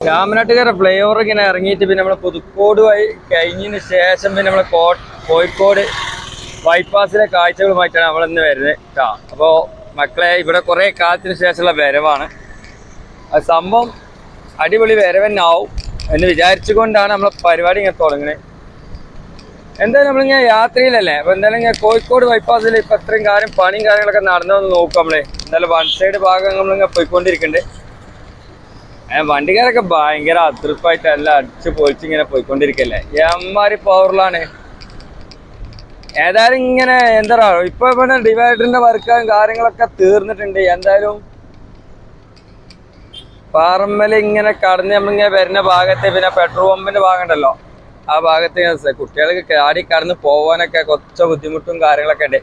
രാമനാട്ടുകാരെ fly over ഇങ്ങനെ ഇറങ്ങിയിട്ട് പിന്നെ നമ്മളെ പുതുക്കോട് വഴി കഴിഞ്ഞതിന് ശേഷം പിന്നെ നമ്മളെ കോഴിക്കോട് ബൈപ്പാസിലെ കാഴ്ചകളുമായിട്ടാണ് നമ്മൾ ഇന്ന് വരുന്നത് കേട്ടോ അപ്പോൾ മക്കളെ ഇവിടെ കുറേ കാലത്തിന് ശേഷമുള്ള വരവാണ്. അത് സംഭവം അടിപൊളി വരവെന്നാവും എന്ന് വിചാരിച്ചുകൊണ്ടാണ് നമ്മളെ പരിപാടി ഇങ്ങനെ തുടങ്ങുന്നത് എന്തായാലും നമ്മളിങ്ങനെ യാത്രയിലല്ലേ അപ്പോൾ എന്തായാലും ഇങ്ങനെ കോഴിക്കോട് ബൈപ്പാസിൽ ഇപ്പൊ ഇത്രയും കാര്യം പണിയും കാര്യങ്ങളൊക്കെ നടന്നു നോക്കാം നമ്മളെ. എന്തായാലും വൺ സൈഡ് ഭാഗം നമ്മളിങ്ങനെ പോയിക്കൊണ്ടിരിക്കുന്നുണ്ട് വണ്ടിക്കാരൊക്കെ ഭയങ്കര അതൃപ്പായിട്ട് എല്ലാം അടിച്ച് പൊളിച്ച് ഇങ്ങനെ പോയിക്കൊണ്ടിരിക്കല്ലേ. എമ്മാരി പവറിലാണ് ഏതായാലും ഇങ്ങനെ എന്താ പറയുക ഇപ്പൊ ഇവിടെ ഡിവൈഡറിന്റെ വർക്കും കാര്യങ്ങളൊക്കെ തീർന്നിട്ടുണ്ട്. എന്തായാലും പാറമ്മൽ ഇങ്ങനെ കടന്ന് നമ്മളിങ്ങനെ വരുന്ന ഭാഗത്ത് പിന്നെ പെട്രോൾ പമ്പിന്റെ ഭാഗം ഉണ്ടല്ലോ ആ ഭാഗത്ത് കുട്ടികൾക്ക് ചാടി കടന്ന് പോവാനൊക്കെ കുറച്ച് ബുദ്ധിമുട്ടും കാര്യങ്ങളൊക്കെ ഉണ്ട്.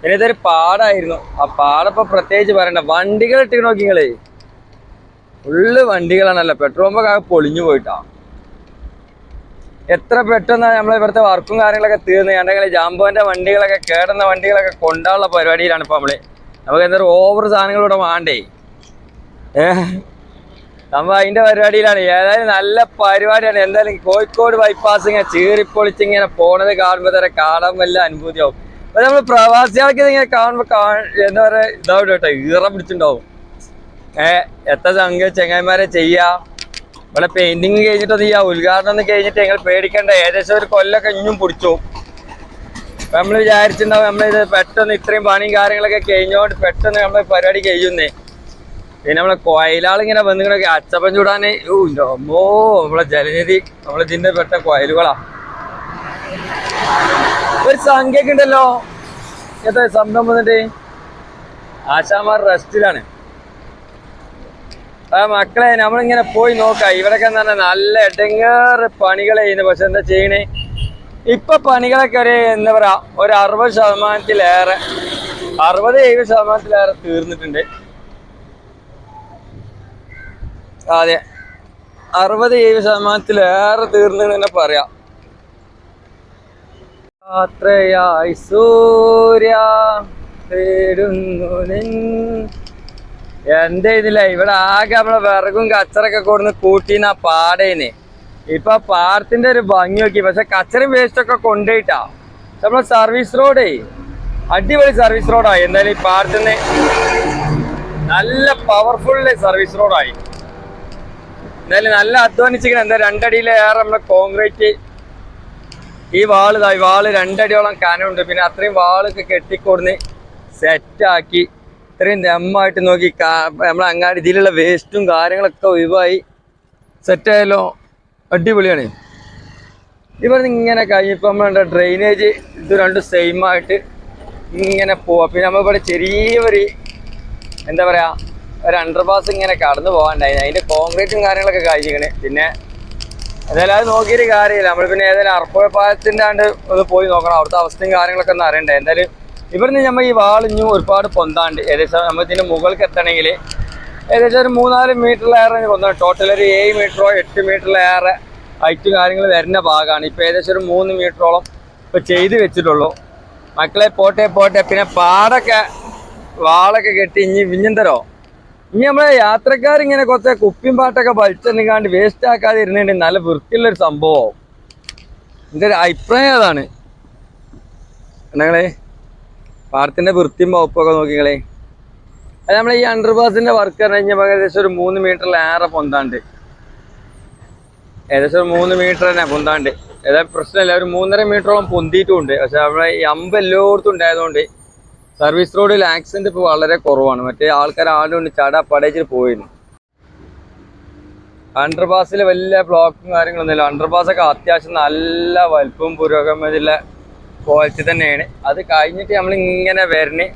പിന്നെ ഇതൊരു പാടായിരുന്നു. ആ പാടപ്പൊ പ്രത്യേകിച്ച് പറയണ്ട. വണ്ടികൾ ഇട്ട് നോക്കി നിങ്ങൾ ഫുള്ള് വണ്ടികളാണല്ലോ. പെട്രോൾ പമ്പൊക്കെ പൊളിഞ്ഞു പോയിട്ടാ. എത്ര പെട്ടെന്ന് നമ്മളെ ഇവിടുത്തെ വർക്കും കാര്യങ്ങളൊക്കെ തീർന്ന്. കണ്ടെങ്കിൽ ജാമ്പോന്റെ വണ്ടികളൊക്കെ കേടുന്ന വണ്ടികളൊക്കെ കൊണ്ടാനുള്ള പരിപാടിയിലാണ് ഇപ്പൊ നമ്മൾ. നമുക്ക് എന്തായാലും ഓവർ സാധനങ്ങളിവിടെ വേണ്ടേ? ഏഹ് നമ്മ അതിന്റെ പരിപാടിയിലാണ്. ഏതായാലും നല്ല പരിപാടിയാണ്. എന്തായാലും കോഴിക്കോട് ബൈപ്പാസ് ഇങ്ങനെ ചീറിപ്പൊളിച്ച് ഇങ്ങനെ പോണത് കാണുമ്പോൾ തന്നെ കാണാൻ വല്ല അനുഭൂതിയാവും. അപ്പൊ നമ്മൾ പ്രവാസികൾക്ക് ഇങ്ങനെ കാണുമ്പോ കാ- എന്താ പറയാ ഇതാവും കേട്ടോ ഈറ പിടിച്ചിട്ടുണ്ടാവും. ഏ എത്ര സംഖ്യ ചെങ്ങന്മാരെ ചെയ്യാ? ഇവിടെ പെയിന്റിങ് കഴിഞ്ഞിട്ട് ചെയ്യാ ഉദ്ഘാടനം ഒന്ന് കഴിഞ്ഞിട്ട് ഞങ്ങൾ പേടിക്കണ്ട ഏകദേശം ഒരു കൊല്ലൊക്കെ ഇഞ്ഞും പിടിച്ചു. നമ്മൾ വിചാരിച്ചിട്ടുണ്ടാവും നമ്മളിത് പെട്ടെന്ന് ഇത്രയും പണിയും കാര്യങ്ങളൊക്കെ കഴിഞ്ഞോണ്ട് പെട്ടെന്ന് നമ്മൾ പരിപാടി കഴിയുന്നേ. പിന്നെ നമ്മളെ കോയിലാളിങ്ങനെ വന്നിങ്ങനെ അച്ചപ്പൻ ചൂടാന് ഓ നമ്മളെ ജലനിധി നമ്മളെ ഇതിന്റെ പെട്ട കൊയലുകളാ. ഒരു സംഖ്യക്ക് ഉണ്ടല്ലോ. എന്താ സംഭവം വന്നിട്ട്? ആശാമാർ റെസ്റ്റിലാണ് മക്കളെ നമ്മളിങ്ങനെ പോയി നോക്കാം. ഇവരൊക്കെ എന്ന് പറഞ്ഞാൽ നല്ല ഇടങ്ങേറ് പണികൾ ചെയ്യുന്നത് പക്ഷെ എന്താ ചെയ്യണേ? ഇപ്പൊ പണികളൊക്കെ ഒരു എന്താ പറയാ ഒരു അറുപത് ശതമാനത്തിലേറെ അറുപത് എഴുപത് ശതമാനത്തിലേറെ തീർന്നിട്ടുണ്ട്. അതെ. അറുപത് എഴുപത് ശതമാനത്തിലേറെ തീർന്നു തന്നെ പറയാം. യാത്രയായി സൂര്യ തേടുന്നു എന്റെ ഇതില്ല ഇവിടെ ആകെ നമ്മളെ വിറകും കച്ചറൊക്കെ കൊടുന്ന് കൂട്ടിന്ന പാടേനെ. ഇപ്പൊ പാടത്തിന്റെ ഒരു ഭംഗി നോക്കി. പക്ഷെ കച്ചറും വേസ്റ്റ് ഒക്കെ കൊണ്ടുപോയിട്ടാ. നമ്മളെ സർവീസ് റോഡേ അടിപൊളി സർവീസ് റോഡായി എന്തായാലും ഈ പാടത്തുനിന്ന് നല്ല പവർഫുൾ സർവീസ് റോഡായി എന്തായാലും നല്ല അധ്വാനിച്ചിരിക്കണം. എന്താ രണ്ടടിയിലേറെ നമ്മളെ കോൺക്രീറ്റ് ഈ വാൾ ഇതാ ഈ വാൾ രണ്ടടിയോളം കനമുണ്ട് പിന്നെ അത്രയും വാളൊക്കെ കെട്ടിക്കൊടുന്ന് സെറ്റാക്കി ഇത്രയും ദമ്മായിട്ട് നോക്കി നമ്മളെ അങ്ങാടി ഇതിലുള്ള വേസ്റ്റും കാര്യങ്ങളൊക്കെ ഒഴിവായി സെറ്റായാലോ അടിപൊളിയാണ്. ഇവിടെ ഇങ്ങനെ കഴിഞ്ഞപ്പോൾ നമ്മളുടെ ഡ്രെയിനേജ് ഇത് രണ്ടും സെയിം ആയിട്ട് ഇങ്ങനെ പോവാം. പിന്നെ നമ്മളിവിടെ ചെറിയൊരു എന്താ പറയുക ഒരു അണ്ടർപാസ് ഇങ്ങനെ കടന്നു പോകാണ്ടായി അതിന്റെ കോൺക്രീറ്റും കാര്യങ്ങളൊക്കെ കഴിഞ്ഞിരിക്കണ്. പിന്നെ ഏതായാലും അത് നോക്കിയിട്ട് കാര്യമില്ല. നമ്മൾ പിന്നെ ഏതായാലും അർപ്പ പാലത്തിന്റെ ആണ്ട് ഒന്ന് പോയി നോക്കണം. അവിടുത്തെ അവസ്ഥയും കാര്യങ്ങളൊക്കെ ഒന്ന് അറിയണ്ടേ? എന്തായാലും ഇവിടുന്ന് നമ്മൾ ഈ വാളിഞ്ഞു ഒരുപാട് പൊന്താണ്ട്. ഏകദേശം നമ്മൾ ഇതിന്റെ മുകൾക്ക് എത്തണമെങ്കിൽ ഏകദേശം ഒരു മൂന്നാൽ മീറ്ററിലേറെ പൊന്താണ്. ടോട്ടൽ ഒരു ഏഴ് മീറ്ററോ എട്ട് മീറ്ററിലേറെ ഹൈറ്റ് കാര്യങ്ങൾ വരുന്ന ഭാഗമാണ് ഇപ്പോൾ ഏകദേശം ഒരു മൂന്ന് മീറ്ററോളം ഇപ്പോൾ ചെയ്ത് വെച്ചിട്ടുള്ളൂ. മക്കളെ പോട്ടെ പോട്ടെ. പിന്നെ പാടൊക്കെ വാളൊക്കെ കെട്ടി ഇനി വിഞ്ഞന്തരോ ഇനി നമ്മളെ യാത്രക്കാരിങ്ങനെ കുറച്ച് കുപ്പിയും പാട്ടൊക്കെ വലിച്ചെന്നിക്കാണ്ട് വേസ്റ്റ് ആക്കാതെ ഇരുന്നേണ്ടി നല്ല വൃത്തിയുള്ള ഒരു സംഭവം. എന്റെ ഒരു അഭിപ്രായം അതാണ്. നിങ്ങളെ? പാടത്തിന്റെ വൃത്തിയും വകുപ്പൊക്കെ നോക്കിക്കളെ. അത് നമ്മളെ ഈ അണ്ടർപാസിന്റെ വർക്ക് പറഞ്ഞു കഴിഞ്ഞാൽ ഏകദേശം ഒരു മൂന്ന് മീറ്ററിലേറെ പൊന്താണ്ട്. ഏകദേശം ഒരു മൂന്ന് മീറ്റർ തന്നെ പൊന്താണ്ട്. ഏതായാലും പ്രശ്നമില്ല ഒരു മൂന്നര മീറ്ററോളം പൊന്തിയിട്ടുമുണ്ട്. പക്ഷെ അവിടെ ഈ അമ്പ് എല്ലായിടത്തും ഉണ്ടായതുകൊണ്ട് സർവീസ് റോഡിൽ ആക്സിഡന്റ് ഇപ്പോൾ വളരെ കുറവാണ്. മറ്റേ ആൾക്കാർ ആളുകൊണ്ട് ചാടാ പടയിച്ചിട്ട് പോയിരുന്നു. അണ്ടർപാസിൽ വലിയ ബ്ലോക്കും കാര്യങ്ങളൊന്നുമില്ല അണ്ടർപാസ് ഒക്കെ അത്യാവശ്യം നല്ല വലുപ്പവും പുരോഗമനത്തിലുള്ള ക്വാളിറ്റി തന്നെയാണ്. അത് കഴിഞ്ഞിട്ട് നമ്മൾ ഇങ്ങനെ വരണേ.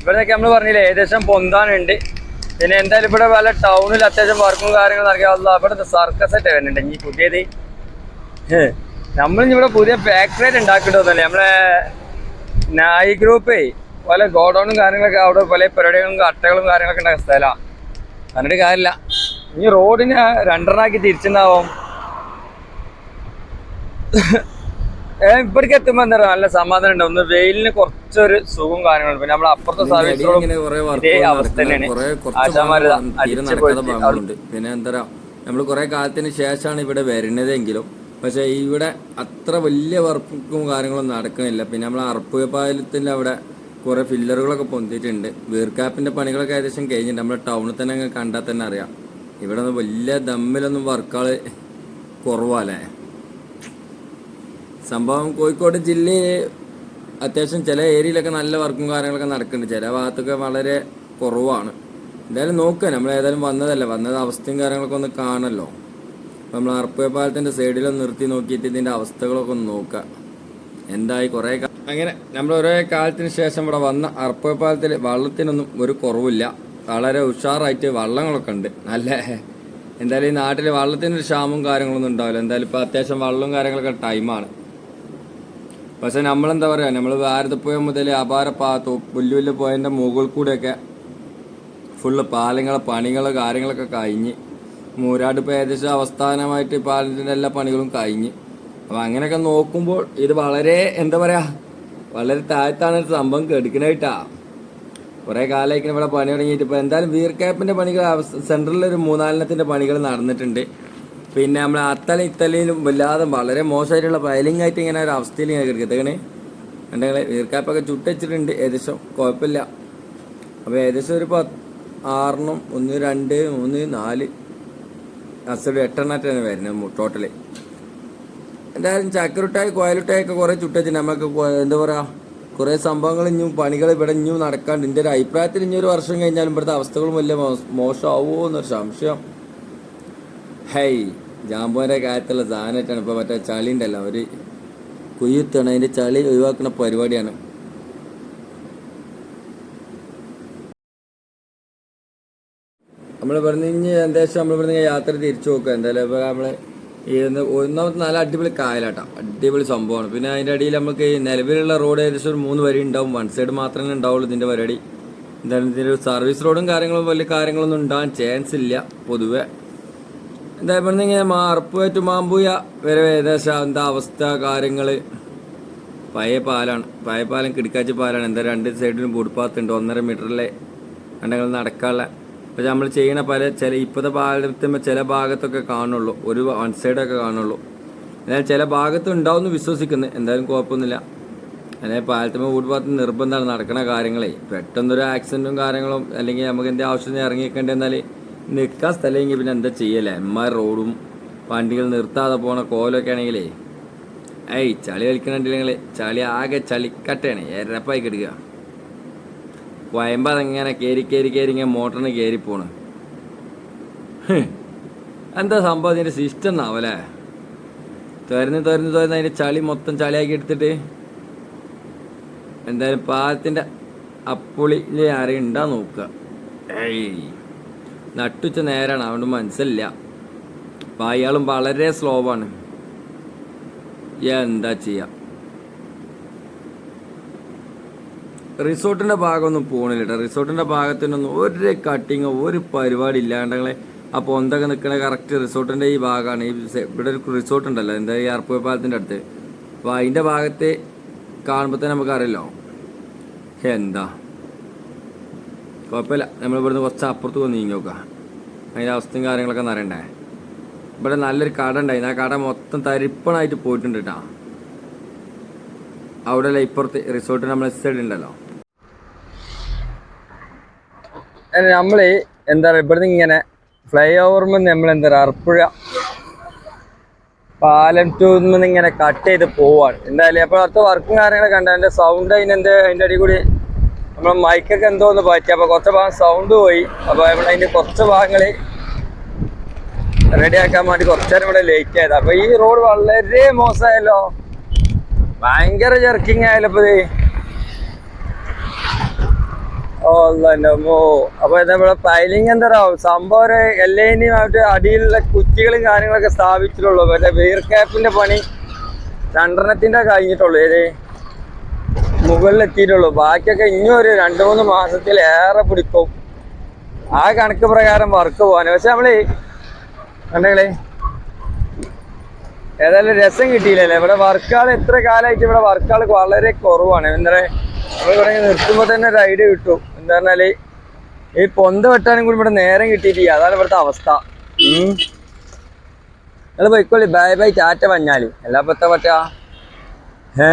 ഇവിടെയൊക്കെ നമ്മൾ പറഞ്ഞില്ലേ ഏകദേശം പൊന്താനുണ്ട്. പിന്നെ എന്തായാലും ഇവിടെ പല ടൗണിൽ അത്യാവശ്യം വർക്കും കാര്യങ്ങളും നടക്കാവുന്ന അവിടെ സർക്കസ് ആയിട്ട് വരുന്നുണ്ട്. ഈ പുതിയത് നമ്മൾ ഇവിടെ പുതിയ ഫാക്ടറി ആയിട്ട് ഉണ്ടാക്കിയിട്ടൊന്നുമല്ലേ നമ്മളെ നായി ഗ്രൂപ്പേ പല ഗോഡൗണും കാര്യങ്ങളൊക്കെ അവിടെ പല പരിപാടികളും അട്ടകളും കാര്യങ്ങളൊക്കെ ഉണ്ടാക്കുന്ന സ്ഥലമാണ് പറഞ്ഞിട്ട് കാര്യമില്ല. ഇനി റോഡിനെ രണ്ടെണ്ണാക്കി തിരിച്ചുണ്ടാവും. ഇവിടേക്ക് എത്തുമ്പോ എന്താ പറയുക നല്ല സമാധാനം ഉണ്ട് ഒന്ന് വെയിലിന് കുറച്ചൊരു സുഖം കാര്യങ്ങളും പിന്നെ നമ്മൾ അപ്പുറത്തെ സർവീസ് ഇങ്ങനെ കുറെ റോഡും ഇതേ അവസ്ഥ തന്നെയാണ്. പിന്നെ എന്താ പറയാ നമ്മൾ കുറേ കാലത്തിന് ശേഷമാണ് ഇവിടെ വരുന്നതെങ്കിലും പക്ഷേ ഇവിടെ അത്ര വലിയ വർക്കും കാര്യങ്ങളൊന്നും നടക്കുന്നില്ല. പിന്നെ നമ്മൾ അറപ്പ് പാലത്തിന്റെ അവിടെ കുറേ ഫില്ലറുകളൊക്കെ പൊന്തിയിട്ടുണ്ട്. വീർക്കാപ്പിന്റെ പണികളൊക്കെ ഏകദേശം കഴിഞ്ഞിട്ടുണ്ട്. നമ്മുടെ ടൗണിൽ തന്നെ അങ്ങ് കണ്ടാൽ തന്നെ അറിയാം. ഇവിടെ വലിയ ദമ്മിലൊന്നും വർക്കുകൾ കുറവല്ലേ? സംഭവം കോഴിക്കോട് ജില്ലയിൽ അത്യാവശ്യം ചില ഏരിയയിലൊക്കെ നല്ല വർക്കും കാര്യങ്ങളൊക്കെ നടക്കുന്നുണ്ട്. ചില ഭാഗത്തൊക്കെ വളരെ കുറവാണ്. എന്തായാലും നോക്കുക നമ്മൾ ഏതായാലും വന്നതല്ല. വന്നത് അവസ്ഥയും കാര്യങ്ങളൊക്കെ ഒന്ന് കാണല്ലോ. അപ്പം നമ്മൾ അർപ്പ പാലത്തിന്റെ സൈഡിലൊന്ന് നിർത്തി നോക്കിയിട്ട് ഇതിന്റെ അവസ്ഥകളൊക്കെ ഒന്ന് നോക്കുക എന്തായി കുറേ അങ്ങനെ നമ്മൾ ഒരേ കാലത്തിന് ശേഷം ഇവിടെ വന്ന അർപ്പ പാലത്തിൽ വള്ളത്തിനൊന്നും ഒരു കുറവില്ല. വളരെ ഉഷാറായിട്ട് വള്ളങ്ങളൊക്കെ ഉണ്ട്. നല്ല എന്തായാലും ഈ നാട്ടിൽ വള്ളത്തിനൊരു ക്ഷാമവും കാര്യങ്ങളൊന്നും ഉണ്ടാവില്ല. എന്തായാലും ഇപ്പോൾ അത്യാവശ്യം വള്ളവും കാര്യങ്ങളൊക്കെ ടൈമാണ്. പക്ഷെ നമ്മളെന്താ പറയുക നമ്മൾ ഭാരതപ്പുഴ മുതൽ അപാര പാ വലിയ വലിയ പോയതിന്റെ മുകളിൽ കൂടെയൊക്കെ ഫുള്ള് പാലങ്ങളെ പണികൾ കാര്യങ്ങളൊക്കെ കഴിഞ്ഞ് മൂരാട് ഇപ്പോൾ ഏകദേശം അവസ്ഥാനമായിട്ട് പാലത്തിന്റെ എല്ലാ പണികളും കഴിഞ്ഞ്. അപ്പം അങ്ങനെയൊക്കെ നോക്കുമ്പോൾ ഇത് വളരെ എന്താ പറയുക വളരെ താഴ്ത്താണ് ഒരു സംഭവം കെടുക്കണായിട്ടാ കുറേ കാലമായിരിക്കും ഇവിടെ പണി തുടങ്ങിയിട്ട്. ഇപ്പോൾ എന്തായാലും വീർ ക്യാപ്പിന്റെ പണികൾ സെൻട്രലിൽ ഒരു മൂന്നാലെണ്ണത്തിന്റെ പണികൾ നടന്നിട്ടുണ്ട്. പിന്നെ നമ്മൾ അത്തല ഇത്തലയിലും വല്ലാതെ വളരെ മോശമായിട്ടുള്ള പയലിംഗ് ആയിട്ട് ഇങ്ങനെ ഒരു അവസ്ഥയിൽ ഇങ്ങനെ കിടക്കത്തേക്കണേ ഉണ്ടെങ്കിൽ വീർ ചുട്ടച്ചിട്ടുണ്ട് ഏകദേശം കുഴപ്പമില്ല. അപ്പോൾ ഏകദേശം ഒരു പത്ത് ആറെണ്ണം ഒന്ന് രണ്ട് മൂന്ന് നാല് അസഡ് എട്ടെണ്ണായിട്ടാണ് വരുന്നത് ടോട്ടൽ എന്തായാലും ചക്കരുട്ടായി കോയലുട്ടായൊക്കെ കുറേ ചുട്ടുവച്ചിട്ട് നമുക്ക് എന്താ പറയുക കുറേ സംഭവങ്ങൾ ഇനിയും പണികൾ ഇവിടെ ഇനിയും നടക്കാണ്ട്. എന്റെ ഒരു അഭിപ്രായത്തിൽ ഇനി ഒരു വർഷം കഴിഞ്ഞാലും ഇവിടുത്തെ അവസ്ഥകളും വലിയ മോശ- മോശമാവുമോ എന്നൊരു സംശയം. ഹേയ് ജാമ്പോന്റെ കാര്യത്തുള്ള സാധനമായിട്ടാണ് ഇപ്പോൾ മറ്റേ ചളി ഉണ്ടല്ലോ ഒരു കുയ്യുത്താണ് അതിന്റെ ചളി ഒഴിവാക്കുന്ന പരിപാടിയാണ്. നമ്മൾ പറഞ്ഞു ഇനി ഏകദേശം നമ്മൾ ഇവിടുന്ന് യാത്ര തിരിച്ചു നോക്കുക എന്തായാലും ഇപ്പോൾ നമ്മൾ ഈ ഒന്നാമത്തെ നല്ല അടിപൊളി കായലാട്ടാണ് അടിപൊളി സംഭവമാണ്. പിന്നെ അതിന്റെ അടിയിൽ നമുക്ക് നിലവിലുള്ള റോഡ് ഏകദേശം ഒരു മൂന്ന് വരി ഉണ്ടാവും. വൺ സൈഡ് മാത്രമേ ഉണ്ടാവുള്ളൂ ഇതിന്റെ പരിപാടി. എന്തായാലും ഇതിന്റെ സർവീസ് റോഡും കാര്യങ്ങളും വലിയ കാര്യങ്ങളൊന്നും ഉണ്ടാകാൻ ചാൻസ് ഇല്ല പൊതുവെ. എന്താ ഇവിടുന്ന് ഇങ്ങനെ മാർപ്പ് ടു മാമ്പൂയ വരെ ഏകദേശം എന്താ അവസ്ഥ കാര്യങ്ങൾ പഴയ പാലാണ് പഴയ പാലം കിടക്കാച്ച പാലാണ്. എന്താ രണ്ട് സൈഡിലും പൊടിപ്പാത്തുണ്ട് ഒന്നര മീറ്ററിലെ കണ്ടങ്ങൾ നടക്കാനുള്ള. പക്ഷെ നമ്മൾ ചെയ്യണ പല ചില ഇപ്പോഴത്തെ പാലത്തുമ്പോൾ ചില ഭാഗത്തൊക്കെ കാണുള്ളൂ. ഒരു വൺ സൈഡൊക്കെ കാണുള്ളൂ. എന്നാൽ ചില ഭാഗത്ത് ഉണ്ടാവും വിശ്വസിക്കുന്നു. എന്തായാലും കുഴപ്പമൊന്നുമില്ല. അല്ലെങ്കിൽ പാലത്തുമ്പോൾ ഫുട്പാത്ത് നിർബന്ധമാണ് നടക്കണ കാര്യങ്ങളെ. പെട്ടെന്നൊരു ആക്സിഡന്റും കാര്യങ്ങളും അല്ലെങ്കിൽ നമുക്ക് എന്തെങ്കിലും ആവശ്യത്തിന് ഇറങ്ങിയേക്കേണ്ടി എന്നാൽ നിൽക്കാൻ സ്ഥലമെങ്കിൽ പിന്നെ എന്താ ചെയ്യല്ലേ? എമ്മാർ റോഡും വണ്ടികൾ നിർത്താതെ പോണ കോലൊക്കെ ആണെങ്കിലേ. ഏയ് ചളി കളിക്കണില്ലെങ്കിൽ ചളി ആകെ ചളിക്കട്ടയാണ്. എരപ്പായി കിടക്കുക. വയമ്പ അതിങ്ങനെ കയറി കയറി കയറി ഇങ്ങനെ മോട്ടറിന് കയറി പോണ്. എന്താ സംഭവം? അതിന്റെ സിസ്റ്റം എന്നാവല്ലേ തുരന്ന് തുരന്ന് തുരന്ന് അതിന്റെ ചളി മൊത്തം ചളിയാക്കി എടുത്തിട്ട്. എന്തായാലും പാലത്തിന്റെ അപ്പുളി ആരെയും ഉണ്ടാ നോക്കുക. ഏയ്. നട്ടുച്ച നേരാണ്. അതുകൊണ്ട് മനസ്സില്ല അപ്പം അയാളും വളരെ സ്ലോ ആണ്. എന്താ ചെയ്യാ? റിസോർട്ടിന്റെ ഭാഗമൊന്നും പോകണില്ല കേട്ടോ റിസോർട്ടിന്റെ ഭാഗത്തിനൊന്നും ഒരു കട്ടിങ്ങോ ഒരു പരിപാടി ഇല്ലാണ്ടെങ്കിൽ ആ പൊന്തൊക്കെ നിൽക്കുന്ന കറക്റ്റ് റിസോർട്ടിന്റെ ഈ ഭാഗമാണ്. ഈ ഇവിടെ ഒരു റിസോർട്ട് ഉണ്ടല്ലോ. എന്താ ഈ അർപ്പ പാലത്തിന്റെ അടുത്ത്. അപ്പോൾ അതിന്റെ ഭാഗത്ത് കാണുമ്പോൾ തന്നെ നമുക്ക് അറിയല്ലോ എന്താ? കുഴപ്പമില്ല. നമ്മളിവിടുന്ന് കുറച്ച് അപ്പുറത്ത് നീങ്ങി നോക്കാം. അതിന്റെ അവസ്ഥയും കാര്യങ്ങളൊക്കെ ഒന്ന് അറിയണ്ടേ? ഇവിടെ നല്ലൊരു കട ഉണ്ടായിരുന്നു. ആ കട മൊത്തം തരിപ്പണായിട്ട് പോയിട്ടുണ്ട് കേട്ടോ. അവിടെ അല്ല ഇപ്പുറത്ത് റിസോർട്ട് നമ്മൾ സൈഡ് ഉണ്ടല്ലോ. നമ്മൾ എന്താ പറയുക നിന്ന് ഇങ്ങനെ ഫ്ലൈ ഓവർമെന്ന് നമ്മൾ എന്താ പറയുക അർപ്പുഴ പാലം ടൂന്ന് ഇങ്ങനെ കട്ട് ചെയ്ത് പോവാണ്. എന്തായാലും അപ്പോൾ അടുത്ത വർക്കും കാര്യങ്ങളൊക്കെ ഉണ്ട് അതിന്റെ സൗണ്ട് അതിനെന്ത് അതിന്റെ അടി കൂടി നമ്മൾ മൈക്കൊക്കെ എന്തോ ഒന്ന് പറ്റി? അപ്പൊ കുറച്ച് ഭാഗം സൗണ്ട് പോയി. അപ്പൊ നമ്മൾ അതിന്റെ കുറച്ച് ഭാഗങ്ങൾ റെഡിയാക്കാൻ വേണ്ടി കുറച്ചേരം ഇവിടെ ലേറ്റ് ആയത്. അപ്പൊ ഈ റോഡ് വളരെ മോശമായല്ലോ. ഭയങ്കര ജെർക്കിങ് ആയാലോ ഇപ്പോൾ ഇത്. ഓ നമോ അപ്പൊ എന്താ ഇവിടെ പൈലിങ് എന്താ പറയുക സംഭവം ഒരു എല്ലൈനിയുമായിട്ട് അടിയിലുള്ള കുറ്റികളും കാര്യങ്ങളൊക്കെ സ്ഥാപിച്ചിട്ടുള്ളൂ. മറ്റേ വീർ ക്യാപ്പിന്റെ പണി രണ്ടെണ്ണത്തിന്റെ കഴിഞ്ഞിട്ടുള്ളൂ ഏത് മുകളിലെത്തിയിട്ടുള്ളൂ. ബാക്കിയൊക്കെ ഇനിയും ഒരു രണ്ട് മൂന്ന് മാസത്തിലേറെ പിടിക്കും. ആ കണക്ക് പ്രകാരം വർക്ക് പോകാൻ പക്ഷെ നമ്മൾ കണ്ടെങ്കിലേ ഏതായാലും രസം കിട്ടിയില്ലല്ലേ? ഇവിടെ വർക്കാൾ എത്ര കാലമായിട്ട് ഇവിടെ വർക്കാൾ വളരെ കുറവാണ്. എന്താ പറയുക നമ്മളിവിടെ നിർത്തുമ്പോൾ തന്നെ ഒരു ഐഡിയ കിട്ടും. എന്താ പറഞ്ഞാൽ ഈ പൊന്ത വെട്ടാനും കൂടി ഇവിടെ നേരം കിട്ടിയിട്ടില്ല. അതാണ് ഇവിടുത്തെ അവസ്ഥ. നിങ്ങൾ പോയിക്കോളി. Bye bye. ടാറ്റ പറഞ്ഞാൽ എല്ലാ പത്ത പറ്റാ? ഏ?